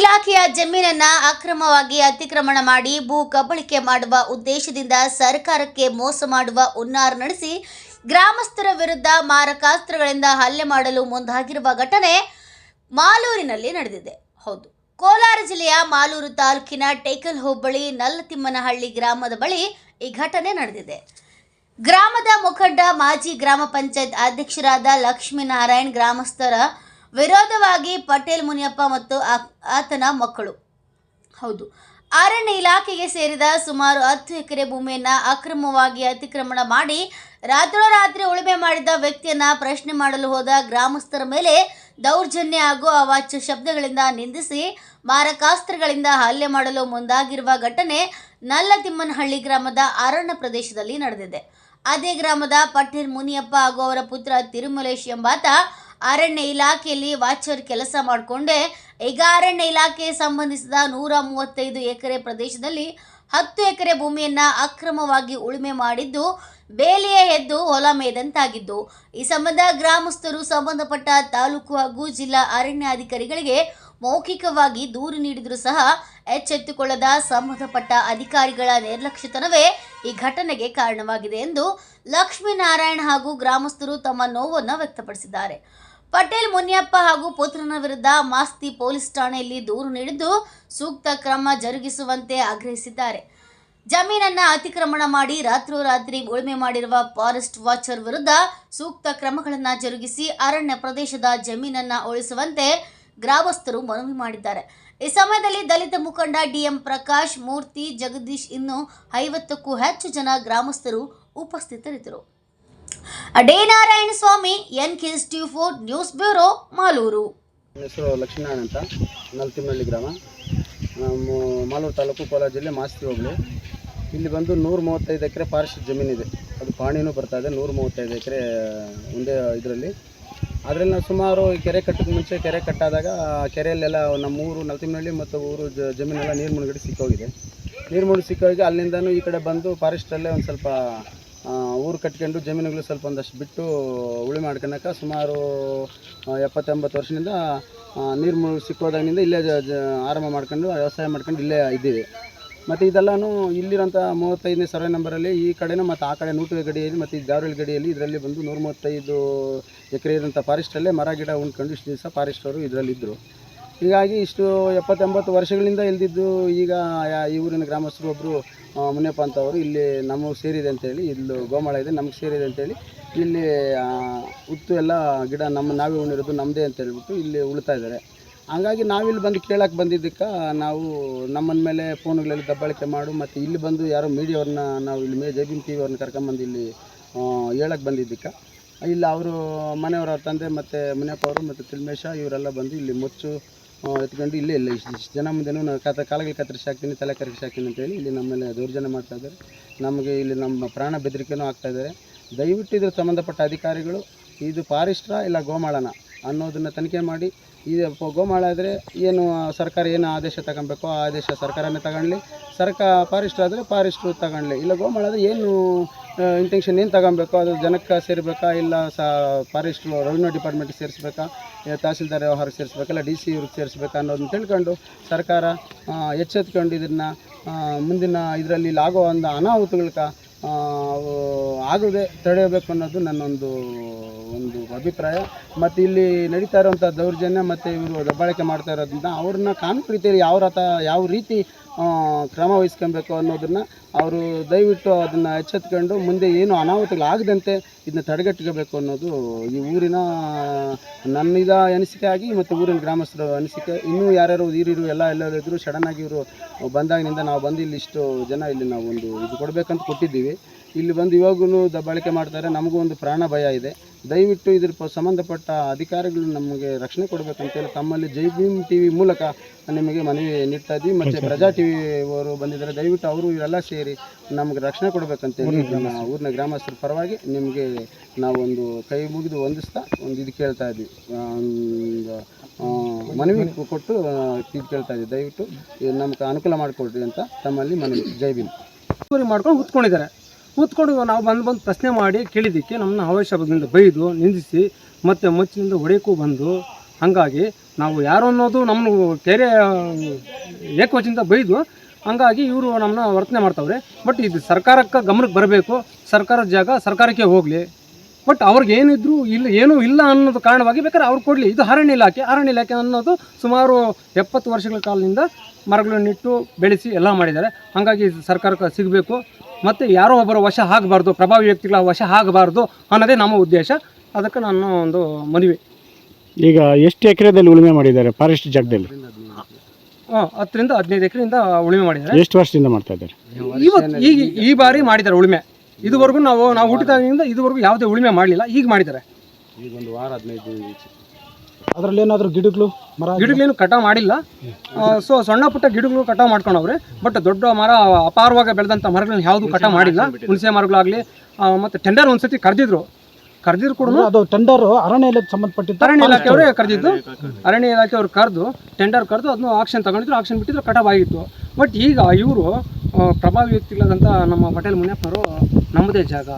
ಇಲಾಖೆಯ ಜಮೀನನ್ನ ಅಕ್ರಮವಾಗಿ ಅತಿಕ್ರಮಣ ಮಾಡಿ ಭೂ ಕಬಳಿಕೆ ಮಾಡುವ ಉದ್ದೇಶದಿಂದ ಸರ್ಕಾರಕ್ಕೆ ಮೋಸ ಮಾಡುವ ಹುನ್ನಾರ ನಡೆಸಿ ಗ್ರಾಮಸ್ಥರ ವಿರುದ್ಧ ಮಾರಕಾಸ್ತ್ರಗಳಿಂದ ಹಲ್ಲೆ ಮಾಡಲು ಮುಂದಾಗಿರುವ ಘಟನೆ ಮಾಲೂರಿನಲ್ಲಿ ನಡೆದಿದೆ. ಹೌದು, ಕೋಲಾರ ಜಿಲ್ಲೆಯ ಮಾಲೂರು ತಾಲೂಕಿನ ಟೇಕಲ್ ಹೋಬಳಿ ನಲ್ಲತಿಮ್ಮನಹಳ್ಳಿ ಗ್ರಾಮದ ಬಳಿ ಈ ಘಟನೆ ನಡೆದಿದೆ. ಗ್ರಾಮದ ಮುಖಂಡ ಮಾಜಿ ಗ್ರಾಮ ಪಂಚಾಯತ್ ಅಧ್ಯಕ್ಷರಾದ ಲಕ್ಷ್ಮೀನಾರಾಯಣ್ ಗ್ರಾಮಸ್ಥರ ವಿರೋಧವಾಗಿ ಪಟೇಲ್ ಮುನಿಯಪ್ಪ ಮತ್ತು ಆತನ ಮಕ್ಕಳು. ಹೌದು. ಅರಣ್ಯ ಇಲಾಖೆಗೆ ಸೇರಿದ ಸುಮಾರು ಹತ್ತು ಎಕರೆ ಭೂಮಿಯನ್ನು ಅಕ್ರಮವಾಗಿ ಅತಿಕ್ರಮಣ ಮಾಡಿ ರಾತ್ರೋರಾತ್ರಿ ಉಳುಮೆ ಮಾಡಿದ ವ್ಯಕ್ತಿಯನ್ನ ಪ್ರಶ್ನೆ ಮಾಡಲು ಹೋದ ಗ್ರಾಮಸ್ಥರ ಮೇಲೆ ದೌರ್ಜನ್ಯ ಹಾಗೂ ಅವಾಚ್ಯ ಶಬ್ದಗಳಿಂದ ನಿಂದಿಸಿ ಮಾರಕಾಸ್ತ್ರಗಳಿಂದ ಹಲ್ಲೆ ಮಾಡಲು ಮುಂದಾಗಿರುವ ಘಟನೆ ನಲ್ಲತಿಮ್ಮನಹಳ್ಳಿ ಗ್ರಾಮದ ಅರಣ್ಯ ಪ್ರದೇಶದಲ್ಲಿ ನಡೆದಿದೆ. ಅದೇ ಗ್ರಾಮದ ಪಟೇಲ್ ಮುನಿಯಪ್ಪ ಹಾಗೂ ಅವರ ಪುತ್ರ ತಿರುಮಲೇಶ್ ಎಂಬಾತ ಅರಣ್ಯ ಇಲಾಖೆಯಲ್ಲಿ ವಾಚರ್ ಕೆಲಸ ಮಾಡಿಕೊಂಡೆ. ಈಗ ಅರಣ್ಯ ಇಲಾಖೆಗೆ ಸಂಬಂಧಿಸಿದ ನೂರ ಮೂವತ್ತೈದು ಎಕರೆ ಪ್ರದೇಶದಲ್ಲಿ ಹತ್ತು ಎಕರೆ ಭೂಮಿಯನ್ನು ಅಕ್ರಮವಾಗಿ ಉಳುಮೆ ಮಾಡಿದ್ದು, ಬೇಲಿಯೇ ಎದ್ದು ಹೊಲ ಮೇದಂತಾಗಿದ್ದು. ಈ ಸಂಬಂಧ ಗ್ರಾಮಸ್ಥರು ಸಂಬಂಧಪಟ್ಟ ತಾಲೂಕು ಹಾಗೂ ಜಿಲ್ಲಾ ಅರಣ್ಯಾಧಿಕಾರಿಗಳಿಗೆ ಮೌಖಿಕವಾಗಿ ದೂರು ನೀಡಿದರೂ ಸಹ ಎಚ್ಚೆತ್ತುಕೊಳ್ಳದ ಸಂಬಂಧಪಟ್ಟ ಅಧಿಕಾರಿಗಳ ನಿರ್ಲಕ್ಷ್ಯತನವೇ ಈ ಘಟನೆಗೆ ಕಾರಣವಾಗಿದೆ ಎಂದು ಲಕ್ಷ್ಮೀನಾರಾಯಣ್ ಹಾಗೂ ಗ್ರಾಮಸ್ಥರು ತಮ್ಮ ನೋವನ್ನು ವ್ಯಕ್ತಪಡಿಸಿದ್ದಾರೆ. ಪಟೇಲ್ ಮುನಿಯಪ್ಪ ಹಾಗೂ ಪುತ್ರನ ವಿರುದ್ಧ ಮಾಸ್ತಿ ಪೊಲೀಸ್ ಠಾಣೆಯಲ್ಲಿ ದೂರು ನೀಡಿದ್ದು ಸೂಕ್ತ ಕ್ರಮ ಜರುಗಿಸುವಂತೆ ಆಗ್ರಹಿಸಿದ್ದಾರೆ. ಜಮೀನನ್ನ ಅತಿಕ್ರಮಣ ಮಾಡಿ ರಾತ್ರೋರಾತ್ರಿ ಉಳುಮೆ ಮಾಡಿರುವ ಫಾರೆಸ್ಟ್ ವಾಚರ್ ವಿರುದ್ಧ ಸೂಕ್ತ ಕ್ರಮಗಳನ್ನು ಜರುಗಿಸಿ ಅರಣ್ಯ ಪ್ರದೇಶದ ಜಮೀನನ್ನ ಉಳಿಸುವಂತೆ ಗ್ರಾಮಸ್ಥರು ಮನವಿ ಮಾಡಿದ್ದಾರೆ. ಈ ಸಮಯದಲ್ಲಿ ದಲಿತ ಮುಖಂಡ ಡಿಎಂ ಪ್ರಕಾಶ್, ಮೂರ್ತಿ, ಜಗದೀಶ್ ಇನ್ನು ಐವತ್ತಕ್ಕೂ ಹೆಚ್ಚು ಜನ ಗ್ರಾಮಸ್ಥರು ಉಪಸ್ಥಿತರಿದ್ದರು. D Narayana Swamy N KS four news bureau Malur. ನನ್ನ ಹೆಸರು ಲಕ್ಷ್ಮೀನಾರಾಯಣ ಅಂತ. ನಲ್ತಿಮಳ್ಳಿ ಗ್ರಾಮ. ನಮ್ಮ ಮಾಲೂರು ತಾಲೂಕು ಕೋಲಾರ ಜಿಲ್ಲೆ ಮಾಸ್ತಿ ಹೋಗ್ಲಿ ಇಲ್ಲಿ ಬಂದು ನೂರ ಮೂವತ್ತೈದು ಎಕರೆ ಫಾರೆಸ್ಟ್ ಜಮೀನಿದೆ ಅದು ಪಾಣಿನೂ ಬರ್ತಾ ಇದೆ ನೂರ ಮೂವತ್ತೈದು ಎಕರೆ, ಒಂದೇ ಇದರಲ್ಲಿ. ಅದರಲ್ಲಿ ನಾವು ಸುಮಾರು ಕೆರೆ ಕಟ್ಟಕ್ಕೆ ಮುಂಚೆ ಕೆರೆ ಕಟ್ಟಾದಾಗ ಕೆರೆಯಲ್ಲೆಲ್ಲ ನಮ್ಮ ಊರು ನಲ್ತಿಮಳ್ಳಿ ಮತ್ತು ಊರು ಜಮೀನೆಲ್ಲ ನೀರು ಮುಳುಗಡೆ ಸಿಕ್ಕೋಗಿದೆ. ನೀರು ಮುಳುಗಿ ಸಿಕ್ಕೋಗಿ ಅಲ್ಲಿಂದನೂ ಈ ಕಡೆ ಬಂದು ಫಾರೆಸ್ಟಲ್ಲೇ ಒಂದು ಸ್ವಲ್ಪ ಊರು ಕಟ್ಕೊಂಡು ಜಮೀನುಗಳು ಸ್ವಲ್ಪ ಒಂದಷ್ಟು ಬಿಟ್ಟು ಉಳಿ ಮಾಡ್ಕೊಳಕ ಸುಮಾರು ಎಪ್ಪತ್ತೆಂಬತ್ತು ವರ್ಷದಿಂದ ನೀರು ಮು ಸಿಕ್ಕೋದಾಗಿಂದ ಇಲ್ಲೇ ಆರಂಭ ಮಾಡ್ಕೊಂಡು, ವ್ಯವಸಾಯ ಮಾಡ್ಕೊಂಡು ಇಲ್ಲೇ ಇದ್ದೀವಿ. ಮತ್ತು ಇದೆಲ್ಲನೂ ಇಲ್ಲಿರೋಂಥ ಮೂವತ್ತೈದನೇ ಸರ್ವೆ ನಂಬರಲ್ಲಿ ಈ ಕಡೆನೂ ಮತ್ತು ಆ ಕಡೆ ನೂಟು ಗಡಿಯಲ್ಲಿ ಮತ್ತು ಈ ಗಾವರಳ್ಳಿ ಗಡಿಯಲ್ಲಿ ಇದರಲ್ಲಿ ಬಂದು ನೂರ ಮೂವತ್ತೈದು ಎಕರೆ ಇರೋಂಥ ಫಾರೆಸ್ಟಲ್ಲೇ ಮರ, ಗಿಡ ಉಂಡ್ಕೊಂಡು ಇಷ್ಟು ದಿವಸ ಫಾರೆಸ್ಟವರು ಇದರಲ್ಲಿದ್ದರು. ಹೀಗಾಗಿ ಇಷ್ಟು ಎಪ್ಪತ್ತೆಂಬತ್ತು ವರ್ಷಗಳಿಂದ ಇಲ್ದಿದ್ದು ಈಗ ಈ ಊರಿನ ಗ್ರಾಮಸ್ಥರು ಒಬ್ಬರು ಮುನಿಯಪ್ಪ ಅಂತವರು ಇಲ್ಲಿ ನಮಗೆ ಸೇರಿದೆ ಅಂತೇಳಿ ಇಲ್ಲಿ ಗೋಮಾಳ ಇದೆ, ನಮಗೆ ಸೇರಿದೆ ಅಂತೇಳಿ ಇಲ್ಲಿ ಉತ್ತು ಎಲ್ಲ ಗಿಡ ನಮ್ಮ ನಾವೇ ಉಣ್ಣಿರೋದು ನಮ್ಮದೇ ಅಂತ ಹೇಳ್ಬಿಟ್ಟು ಇಲ್ಲಿ ಉಳ್ತಾ ಇದ್ದಾರೆ. ಹಂಗಾಗಿ ನಾವಿಲ್ಲಿ ಬಂದು ಕೇಳೋಕೆ ಬಂದಿದ್ದಕ್ಕೆ ನಾವು ನಮ್ಮನ ಮೇಲೆ ಫೋನ್ಗಳಲ್ಲಿ ದಬ್ಬಾಳಿಕೆ ಮಾಡು, ಮತ್ತು ಇಲ್ಲಿ ಬಂದು ಯಾರೋ ಮೀಡಿಯಾವ್ರನ್ನ ನಾವು ಇಲ್ಲಿ ಮೇ ಜೈಬಿನ್ ಟಿ ವಿಯವ್ರನ್ನ ಕರ್ಕೊಂಬಂದು ಇಲ್ಲಿ ಹೇಳಕ್ಕೆ ಬಂದಿದ್ದಕ್ಕೆ. ಇಲ್ಲಿ, ಅವರು ಮನೆಯವರ ತಂದೆ ಮತ್ತು ಮುನಿಯಪ್ಪ ಅವರು ಮತ್ತು ತಿಲ್ಮೇಶ, ಇವರೆಲ್ಲ ಬಂದು ಇಲ್ಲಿ ಮುಚ್ಚು ಎತ್ಕೊಂಡು ಇಲ್ಲೇ ಇಲ್ಲ. ಇಷ್ಟು ಇಷ್ಟು ಜನ ಮುಂದೆನೂ ನಾನು ಕತ ಕಾಲಗಳು ಕತ್ತರಿಸಿ ಹಾಕ್ತೀನಿ, ತಲೆ ಕರಗಿಸಿ ಹಾಕ್ತೀನಿ ಅಂತೇಳಿ ಇಲ್ಲಿ ನಮ್ಮ ಮೇಲೆ ದೌರ್ಜನ್ಯ ಮಾಡ್ತಾ ಇದ್ದಾರೆ. ನಮಗೆ ಇಲ್ಲಿ ನಮ್ಮ ಪ್ರಾಣ ಬೆದರಿಕೆನೂ ಆಗ್ತಾ ಇದ್ದಾರೆ. ದಯವಿಟ್ಟು ಇದ್ರ ಸಂಬಂಧಪಟ್ಟ ಅಧಿಕಾರಿಗಳು, ಇದು ಫಾರೆಸ್ಟ್ರಾ ಇಲ್ಲ ಗೋಮಾಳನ? ಅನ್ನೋದನ್ನು ತನಿಖೆ ಮಾಡಿ, ಈ ಗೋಮಾಳ ಆದರೆ ಏನು ಸರ್ಕಾರ ಏನು ಆದೇಶ ತಗೊಬೇಕು ಆ ಆದೇಶ ಸರ್ಕಾರನೇ ತಗೊಳ್ಳಿ ಸರ್ಕಾರ ಫಾರೆಸ್ಟ್ ಆದರೆ ಫಾರೆಸ್ಟ್ ತಗೊಳ್ಳಿ ಇಲ್ಲ ಗೋಮಾಳ ಆದರೆ ಏನು ಇಂಟೆನ್ಷನ್ ಏನು ತಗೊಬೇಕು ಅದು ಜನಕ್ಕೆ ಸೇರಬೇಕಾ, ಇಲ್ಲ ಸ ಫಾರೆಸ್ಟ್ ರೆವಿನ್ಯೂ ಡಿಪಾರ್ಟ್ಮೆಂಟ್ ಸೇರಿಸ್ಬೇಕಾ ತಹಸೀಲ್ದಾರ್ ವ್ಯವಹಾರಕ್ಕೆ ಸೇರಿಸ್ಬೇಕಲ್ಲ ಡಿ ಸಿ ಇವ್ರಿಗೆ ಸೇರಿಸ್ಬೇಕಾ ಅನ್ನೋದನ್ನ ತಿಳ್ಕೊಂಡು ಸರ್ಕಾರ ಎಚ್ಚೆತ್ಕೊಂಡು ಇದನ್ನು ಮುಂದಿನ ಇದರಲ್ಲಿ ಆಗೋ ಒಂದು ಅನಾಹುತಗಳ ಆಗದೆ ತಡೆಯಬೇಕು ಅನ್ನೋದು ನನ್ನೊಂದು ಒಂದು ಅಭಿಪ್ರಾಯ. ಮತ್ತು ಇಲ್ಲಿ ನಡೀತಾ ಇರುವಂಥ ದೌರ್ಜನ್ಯ ಮತ್ತು ಇವರು ದಬ್ಬಾಳಿಕೆ ಮಾಡ್ತಾ ಇರೋದ್ರಿಂದ ಅವ್ರನ್ನ ಕಾನೂನು ರೀತಿಯಲ್ಲಿ ಯಾವ ರಥ, ಯಾವ ರೀತಿ ಕ್ರಮ ವಹಿಸ್ಕೊಬೇಕು ಅನ್ನೋದನ್ನು ಅವರು ದಯವಿಟ್ಟು ಅದನ್ನು ಎಚ್ಚೆತ್ಕೊಂಡು ಮುಂದೆ ಏನು ಅನಾಹುತಗಳಾಗದಂತೆ ಇದನ್ನ ತಡೆಗಟ್ಟಬೇಕು ಅನ್ನೋದು ಈ ಊರಿನ ನನ್ನಿದ ಅನಿಸಿಕೆ ಆಗಿ ಮತ್ತು ಊರಿನ ಗ್ರಾಮಸ್ಥರ ಅನಿಸಿಕೆ. ಇನ್ನೂ ಯಾರ್ಯಾರು ಹಿರಿಯರು ಎಲ್ಲ ಎಲ್ಲರೂ ಇದ್ದರು ಸಡನ್ನಾಗಿ ಇವರು ಬಂದಾಗಿನಿಂದ ನಾವು ಬಂದು ಇಲ್ಲಿ ಇಷ್ಟು ಜನ ಇಲ್ಲಿ ನಾವು ಒಂದು ಇದು ಕೊಡಬೇಕಂತ ಕೊಟ್ಟಿದ್ದೀವಿ. ಇಲ್ಲಿ ಬಂದು ಇವಾಗೂ ದಬ್ಬಾಳಿಕೆ ಮಾಡ್ತಾರೆ, ನಮಗೂ ಒಂದು ಪ್ರಾಣ ಭಯ ಇದೆ. ದಯವಿಟ್ಟು ಇದ್ರ ಪ- ಸಂಬಂಧಪಟ್ಟ ಅಧಿಕಾರಿಗಳು ನಮಗೆ ರಕ್ಷಣೆ ಕೊಡಬೇಕಂತೇಳಿ ತಮ್ಮಲ್ಲಿ ಜೈ ಭೀಮ್ ಟಿ ವಿ ಮೂಲಕ ನಿಮಗೆ ಮನವಿ ನೀಡ್ತಾ ಇದ್ವಿ ಮತ್ತು ಪ್ರಜಾ ಟಿ ವಿ ಅವರು ಬಂದಿದ್ದಾರೆ. ದಯವಿಟ್ಟು ಅವರು ಇವರೆಲ್ಲ ಸೇರಿ ನಮಗೆ ರಕ್ಷಣೆ ಕೊಡಬೇಕಂತೇಳಿ ನಮ್ಮ ಊರಿನ ಗ್ರಾಮಸ್ಥರ ಪರವಾಗಿ ನಿಮಗೆ ನಾವೊಂದು ಕೈ ಮುಗಿದು ವಂದಿಸ್ತಾ ಒಂದು ಇದು ಕೇಳ್ತಾ ಇದ್ವಿ ಒಂದು ಮನವಿ ಕೊಟ್ಟು ಇದು ಕೇಳ್ತಾ ಇದ್ವಿ ದಯವಿಟ್ಟು ನಮ್ಗೆ ಅನುಕೂಲ ಮಾಡಿಕೊಡ್ರಿ ಅಂತ ತಮ್ಮಲ್ಲಿ ಮನವಿ. ಜೈ ಭೀಮ್. ಮಾಡ್ಕೊಂಡು ಕೂತ್ಕೊಂಡಿದ್ದಾರೆ. ಕೂತ್ಕೊಂಡು ನಾವು ಬಂದು ಬಂದು ಪ್ರಶ್ನೆ ಮಾಡಿ ಕೇಳಿದ್ದಕ್ಕೆ ನಮ್ಮನ್ನ ಅವಶ್ಯಕದಿಂದ ಬೈದು ನಿಂದಿಸಿ ಮತ್ತು ಮಚ್ಚಿನಿಂದ ಹೊಡೆಯಕ್ಕೂ ಬಂದು ಹಾಗಾಗಿ ನಾವು ಯಾರು ಅನ್ನೋದು ನಮ್ಮ ಕೆರೆ ಏಕವಚಿಂದ ಬೈದು ಹಂಗಾಗಿ ಇವರು ನಮ್ಮನ್ನ ವರ್ತನೆ ಮಾಡ್ತಾವ್ರೆ. ಬಟ್ ಇದು ಸರ್ಕಾರಕ್ಕೆ ಗಮನಕ್ಕೆ ಬರಬೇಕು, ಸರ್ಕಾರದ ಜಾಗ ಸರ್ಕಾರಕ್ಕೆ ಹೋಗಲಿ. ಬಟ್ ಅವ್ರಿಗೆ ಏನಿದ್ರು ಇಲ್ಲ, ಏನೂ ಇಲ್ಲ ಅನ್ನೋದು ಕಾರಣವಾಗಿ ಬೇಕಾದ್ರೆ ಅವ್ರು ಕೊಡಲಿ. ಇದು ಅರಣ್ಯ ಇಲಾಖೆ ಅರಣ್ಯ ಇಲಾಖೆ ಅನ್ನೋದು ಸುಮಾರು ಎಪ್ಪತ್ತು ವರ್ಷಗಳ ಕಾಲದಿಂದ ಮರಗಳನ್ನಿಟ್ಟು ಬೆಳೆಸಿ ಎಲ್ಲ ಮಾಡಿದ್ದಾರೆ. ಹಾಗಾಗಿ ಸರ್ಕಾರಕ್ಕೆ ಸಿಗಬೇಕು. ಮತ್ತು ಯಾರೋ ಒಬ್ಬರ ವಶ ಆಗಬಾರ್ದು ಪ್ರಭಾವಿ ವ್ಯಕ್ತಿಗಳ ವಶ ಆಗಬಾರ್ದು ಅನ್ನೋದೇ ನಮ್ಮ ಉದ್ದೇಶ. ಅದಕ್ಕೆ ನಾನು ಒಂದು ಮನವಿ. ಈಗ ಎಷ್ಟು ಎಕರೆದಲ್ಲಿ ಉಳುಮೆ ಮಾಡಿದ್ದಾರೆ? ಫಾರೆಸ್ಟ್ ಜಾಗದಲ್ಲಿ? ಹಾಂ ಹತ್ತರಿಂದ ಹದಿನೈದು ಎಕರೆಯಿಂದ ಉಳುಮೆ ಮಾಡಿದ್ದಾರೆ. ಎಷ್ಟು ವರ್ಷದಿಂದ ಮಾಡ್ತಾ ಇದ್ದಾರೆ? ಇವತ್ತು ಈಗ ಈ ಬಾರಿ ಮಾಡಿದ್ದಾರೆ ಉಳುಮೆ. ಇದುವರೆಗೂ ನಾವು ನಾವು ಹುಟ್ಟಿದಾಗಿಂದ ಇದುವರೆಗೂ ಯಾವುದೇ ಉಳುಮೆ ಮಾಡಲಿಲ್ಲ ಈಗ ಮಾಡಿದ್ದಾರೆ. ಈಗ ಒಂದು ವಾರ ಹದಿನೈದು. ಅದರಲ್ಲಿ ಏನಾದರೂ ಗಿಡಗಳು ಮರ ಗಿಡಗಳೇನು ಕಟಾವು ಮಾಡಿಲ್ಲ. ಸೊ ಸಣ್ಣ ಪುಟ್ಟ ಗಿಡಗಳು ಕಟಾವ್ ಮಾಡ್ಕೊಂಡವ್ರೆ. ಬಟ್ ದೊಡ್ಡ ಮರ ಅಪಾರವಾಗಿ ಬೆಳೆದಂಥ ಮರಗಳನ್ನ ಯಾವುದು ಕಟಾವ್ ಮಾಡಿಲ್ಲ. ಹುಣಸೆ ಮರಗಳಾಗಲಿ ಮತ್ತು ಟೆಂಡರ್ ಒಂದ್ಸತಿ ಕರೆದಿದ್ರು. ಕರೆದಿದ್ರು ಕೂಡ ಅದು ಟೆಂಡರ್ ಅರಣ್ಯ ಇಲಾಖೆ ಸಂಬಂಧಪಟ್ಟಿದ್ದು ಅರಣ್ಯ ಇಲಾಖೆಯವರೇ ಕರೆದಿದ್ದು. ಅರಣ್ಯ ಇಲಾಖೆಯವ್ರು ಕರೆದು ಟೆಂಡರ್ ಕರೆದು ಅದನ್ನು ಆಕ್ಷನ್ ತಗೊಂಡಿದ್ರು. ಆಕ್ಷನ್ ಬಿಟ್ಟಿದ್ರು ಕಟಾವ್ ಆಗಿತ್ತು. ಬಟ್ ಈಗ ಇವರು ಪ್ರಭಾವಿ ವ್ಯಕ್ತಿಗಳಾದಂಥ ನಮ್ಮ ಪಟೇಲ್ ಮುನಿಯಪ್ಪನವರು ನಮ್ಮದೇ ಜಾಗ.